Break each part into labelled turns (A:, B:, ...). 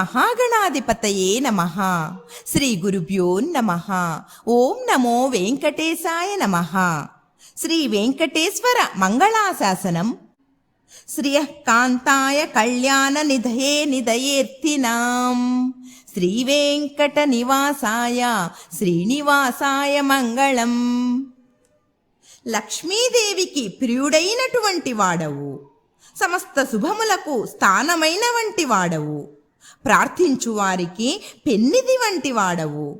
A: మహాగణాధిపతయే నమ. శ్రీ గురుభ్యో నమ. ఓం నమో వెంకటేశాయ నమ. శ్రీ వెంకటేశ్వర మంగళాశాసనం. శ్రియ కాంతాయ కళ్యాణ నిధయే నిధయేర్తినాం శ్రీ వెంకట నివాసాయ శ్రీనివాసాయ మంగళం. లక్ష్మీదేవికి ప్రియుడైనటువంటి వాడవు. సమస్త శుభములకు స్థానమైన వంటి వాడవు. ప్రార్థించు వారికి పెన్నిది వంటి వాడవు.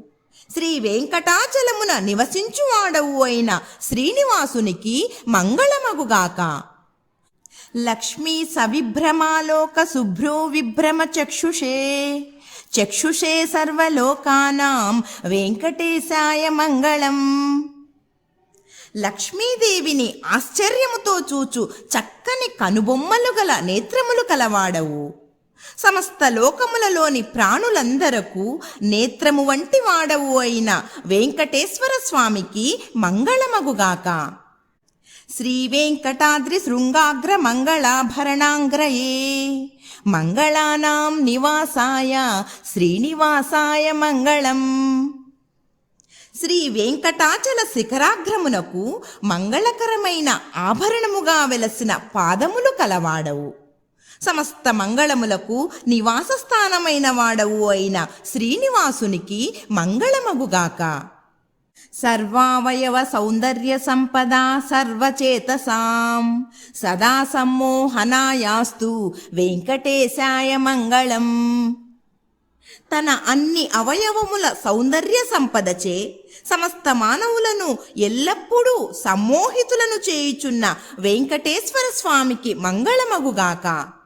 A: శ్రీ వెంకటాచలమున నివసించువాడవు అయిన శ్రీనివాసునికి మంగళమగుగాక. లక్ష్మీ సవిభ్రమాలోక శుభ్రో విభ్రమ చక్షుషే. చక్షుషే సర్వలోకానాం వెంకటేశాయ మంగళం. లక్ష్మీదేవిని ఆశ్చర్యముతో చూచు చక్కని కనుబొమ్మలు గల నేత్రములు కలవాడవు. సమస్త లోకములలోని ప్రాణులందరకు నేత్రము వంటి వాడవు అయిన వెంకటేశ్వర స్వామికి మంగళమగుగాక. శ్రీ వెంకటాద్రి శృంగాగ్ర మంగళాభరణాంగ్రయే. మంగళానాం నివాసాయ శ్రీనివాసాయ మంగళం. శ్రీ వెంకటాచల శిఖరాగ్రమునకు మంగళకరమైన ఆభరణముగా వెలసిన పాదములు కలవాడవు. సమస్త మంగళములకు నివాసస్థానమైన వాడవు అయిన శ్రీనివాసునికి మంగళమగుగాక. సర్వావయవ సౌందర్య సంపద సర్వచేతసాం. సదా సమ్మోహనాయాస్తు వెంకటేశాయ మంగళం. తన అన్ని అవయవముల సౌందర్య సంపదచే సమస్త మానవులను ఎల్లప్పుడూ సమ్మోహితులను చేయుచున్న వెంకటేశ్వర స్వామికి మంగళమగుగాక.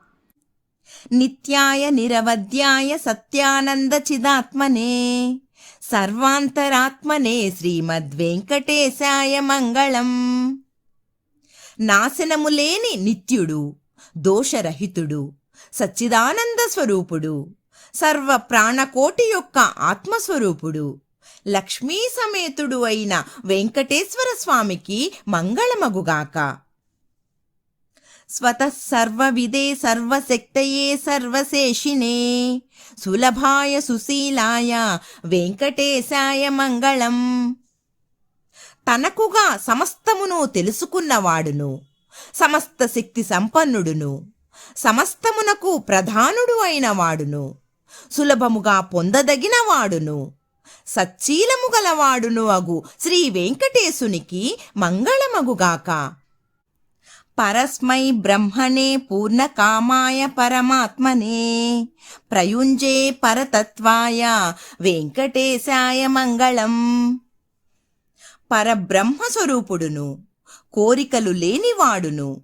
A: నిత్యాయ నిరవధ్యాయ సత్యానంద చిదాత్మనే. సర్వాంతరాత్మనే శ్రీమద్వెంకటేశాయ మంగళం. నాశనము లేని నిత్యుడు దోషరహితుడు సచ్చిదానంద స్వరూపుడు సర్వ ప్రాణకోటి యొక్క ఆత్మస్వరూపుడు లక్ష్మీ సమేతుడు అయిన వెంకటేశ్వర స్వామికి మంగళమగుగాక. స్వతః సర్వవిదే సర్వశక్తయే సర్వశేషినే. సులభాయ సుశీలాయ వెంకటేశాయ మంగళం. తనకుగా సమస్తమును తెలుసుకున్నవాడును సమస్త శక్తి సంపన్నుడును సమస్తమునకు ప్రధానుడు అయిన వాడును సులభముగా పొందదగిన వాడును సచ్చీలము గలవాడును అగు శ్రీ వెంకటేశునికి మంగళమగుగాక. పరస్మై బ్రహ్మణే పూర్ణకామాయ పరమాత్మనే. ప్రయుంజే పరతత్వాయ వెంకటేశాయ మంగళం. పరబ్రహ్మ స్వరూపుడును కోరికలు లేనివాడును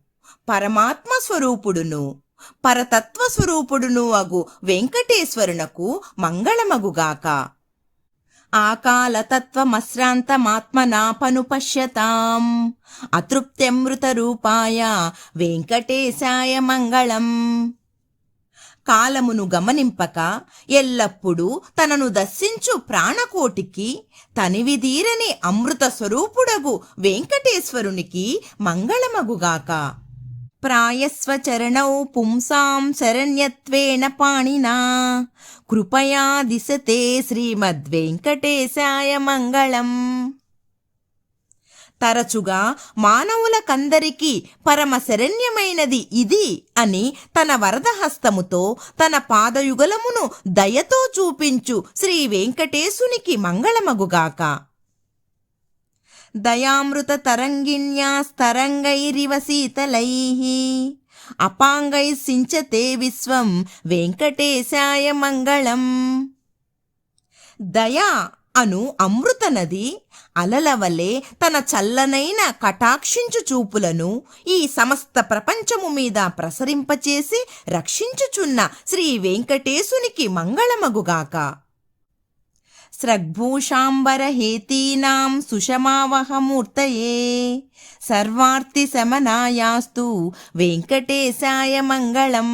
A: పరమాత్మ స్వరూపుడును పరతత్వ స్వరూపుడును అగు వెంకటేశ్వరునకు మంగళమగుగాక. ఆకాలతత్వమశ్రాంతమాత్మనాపను పశ్యతాం అతృప్త్యమృత రూపాయ వెంకటేశాయ మంగళం. కాలమును గమనింపక ఎల్లప్పుడూ తనను దర్శించు ప్రాణకోటికి తనివిదీరని అమృత స్వరూపుడగు వెంకటేశ్వరునికి మంగళమగుగాక. ప్రాయస్వచరణౌ పుంసాం శరణ్యత్వేన పాణినా. కృపయా దిశతే శ్రీమద్వెంకటేశాయ మంగళం. తరచుగా మానవులకందరికీ పరమ శరణ్యమైనది ఇది అని తన వరదహస్తముతో తన పాదయుగలమును దయతో చూపించు శ్రీ వెంకటేశునికి మంగళమగుగాక. దయామృత తరంగిణ్యాస్తరంగైరివ శీతలైః. అపాంగై సించతే విశ్వం వెంకటేశాయ మంగళం. దయా అను అమృత నది అలలవలే తన చల్లనైన కటాక్షించు చూపులను ఈ సమస్త ప్రపంచము మీద ప్రసరింపచేసి రక్షించుచున్న శ్రీ వెంకటేశునికి మంగళమగుగాక. స్రగ్భూషాంబరహేతీనాం సుషమావహమూర్తయే సర్వార్థి శమనాయాస్తు వెంకటేశాయ మంగళం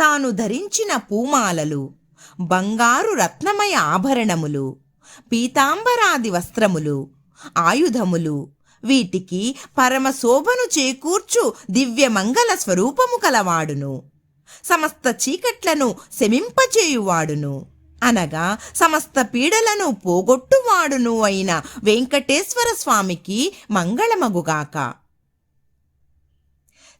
A: తాను ధరించిన పూమాలలు బంగారు రత్నమయ ఆభరణములు పీతాంబరాది వస్త్రములు ఆయుధములు వీటికి పరమ శోభను చేకూర్చు దివ్యమంగళ స్వరూపము కలవాడును. సమస్త చీకట్లను శమింపచేయువాడును. అనగా సమస్త పీడలను పోగొట్టువాడును అయిన వెంకటేశ్వర స్వామికి మంగళమగుగాక.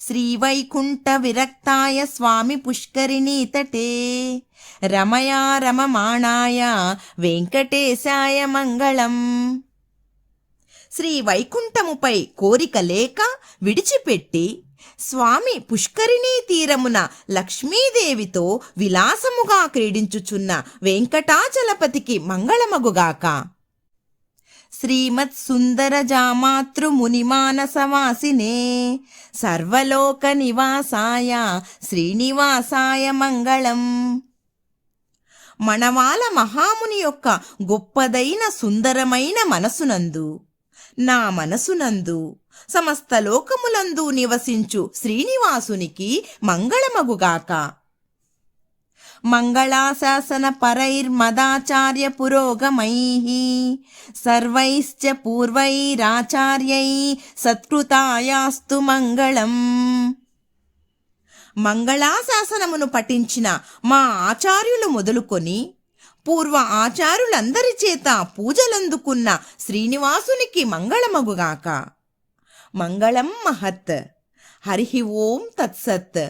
A: శ్రీవైకుంఠ విరక్తాయ స్వామి పుష్కరిణీ తటే. రమయా రమమాణాయ వెంకటేశాయ మంగళం. శ్రీ వైకుంఠముపై కోరిక లేక విడిచిపెట్టి స్వామి పుష్కరిణీ తీరమున లక్ష్మీదేవితో విలాసముగా క్రీడించుచున్న వెంకటాచలపతికి మంగళమగుగాక. శ్రీమత్ సుందర జామాతృ మునిమానసవాసినే సర్వలోక నివాసాయ శ్రీనివాసాయ మంగళం. మణవాల మహాముని యొక్క గొప్పదైన సుందరమైన మనసునందు నా మనసునందు సమస్త లోకములందు నివసించు శ్రీనివాసునికి మంగళమగుగాక. మంగళాశాసన పరైర్మదాచార్య పురోగమై. సర్వైశ్చ పూర్వైరాచార్యై సత్కృతాయాస్తు మంగళం. మంగళాశాసనమును పఠించిన మా ఆచార్యులు మొదలుకొని పూర్వ ఆచారులందరి చేత పూజలందుకున్న శ్రీనివాసునికి మంగళమగుగాక. మంగళం మహత్ హరి ఓం తత్సత్